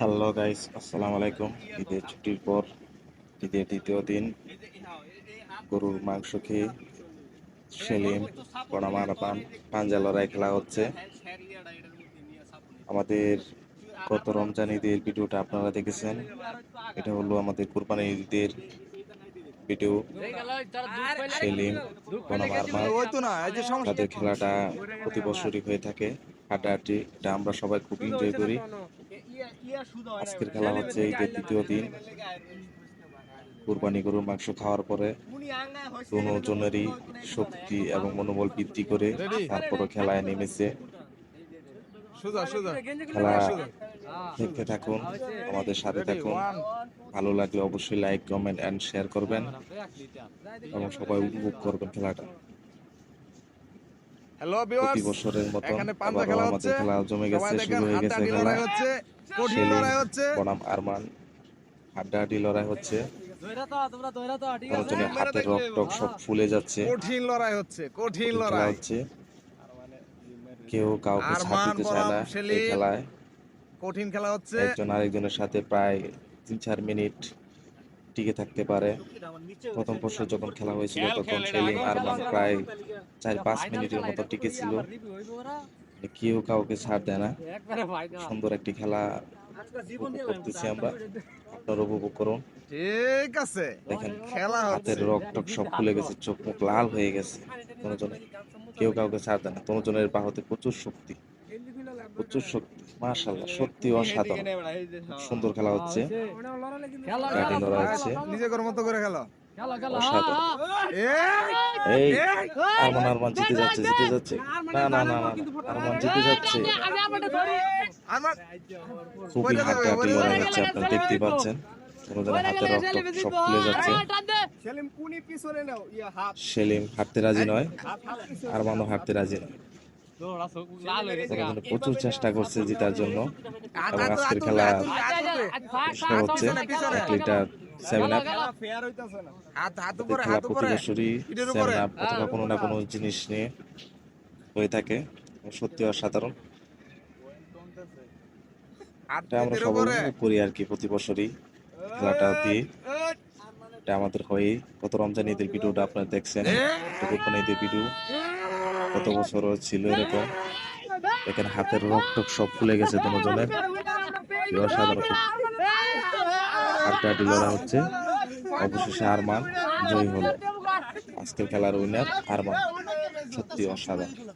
Hello guys আসসালামু আলাইকুম ঈদের ছুটির পর ঈদের দ্বিতীয় দিন গরুর মাংস খেয়ে সেলিম কড়ামার পান পাঞ্জা লড়াই খেলা হচ্ছে। আমাদের গত রমজান ঈদের ভিডিওটা আপনারা দেখেছেন। এটা হলো আমাদের কোরবানি ঈদের ভিডিও। সেলিম তাদের খেলাটা প্রতি বছরই হয়ে থাকে। হাঁটাহাঁটি এটা আমরা সবাই খুব এনজয় করি। আজকের খেলা হচ্ছে ঈদের দ্বিতীয় দিন। কুরবানি গরুর মাংস খাওয়ার পরে কোনো জনেরই শক্তি এবং মনোবল বৃদ্ধি করে তারপরে খেলায় নেমেছে। খেলা দেখতে থাকুন আমাদের সাথে থাকুন। ভালো লাগলে অবশ্যই লাইক কমেন্ট এন্ড শেয়ার করবেন। এবং সবাই উপভোগ করবেন খেলাটা। হ্যালো প্রতি বছরের মতন এখানে পান্তা আবারও খেলা আমাদের হচ্ছে। খেলা জমে গেছে সবাই শুরু দেখেন হয়ে গেছে হাড্ডাহাড্ডি খেলা লড়াই হচ্ছে কঠিন লড়াই হচ্ছে। বনাম আরমান হাড্ডাহাড্ডি লড়াই হচ্ছে। হাতের রক্ত সব ফুলে যাচ্ছে। কঠিন লড়াই হচ্ছে কঠিন লড়াই। হচ্ছে। কেউ কাউকে ছাড় দিতে চায় না এই খেলায়। কঠিন খেলা হচ্ছে। একজন আরেকজনের সাথে প্রায় তিন চার মিনিট টিকে থাকতে পারে। প্রথম পরশু যখন খেলা হয়েছিল তখন সেলিম আরমান প্রায় চার পাঁচ মিনিটের মতো টিকে ছিল। কেউ কাউকে ছাড় দেয় না। সুন্দর একটি খেলা করতেছি আমরা। আপনারা উপভোগ করুন। ঠিক আছে দেখেন খেলা হচ্ছে। হাতের রক্ত সব খুলে গেছে চোখ মুখ লাল হয়ে গেছে। তনুজনের কেউ কাউকে ছাড় দেয় না। তনুজনের বাহুতে প্রচুর শক্তি প্রচুর শক্তি। মাশাল্লাহ সত্যি অসাধারণ। সুন্দর খেলা হচ্ছে। গাড়ি নিজে কর মতো করে খেলো। এই এই আরমান আরমান জিতে যাচ্ছে জিতে যাচ্ছে না না না না আরমান জিতে যাচ্ছে খুবই হাড্ডাহাড্ডি লড়াই হচ্ছে আপনারা দেখতেই পাচ্ছেন হাতের রক্ত সব খুলে যাচ্ছে সেলিম কুনি পিছনে নাও ইয়া হাত সেলিম হাঁটতে রাজি নয় আরমানও হাঁটতে রাজি নয় প্রচুর চেষ্টা করছে জেতার জন্য আজকের খেলা হচ্ছে এক litre seven up. Seven up অথবা কোনো না কোনো জিনিস নিয়ে হয়ে থাকে। সত্যি অসাধারণ। এটা আমরা সবাই করি আর কি প্রতি বছরই খেলাটা দিয়ে। এটা আমাদের হয়ে কত রমজান ঈদের ভিডিওটা আপনারা দেখছেন। কোরবানি ঈদের ভিডিও। গত বছর ছিল এরকম। এখানে হাতের রক্ত সব খুলে গেছে দুজনের অসাধারণ। হাড্ডাহাড্ডি লড়া হচ্ছে। অবশেষে আরমান জয়ী হলো। আজকের খেলার উইনার আরমান সত্যি অসাধারণ।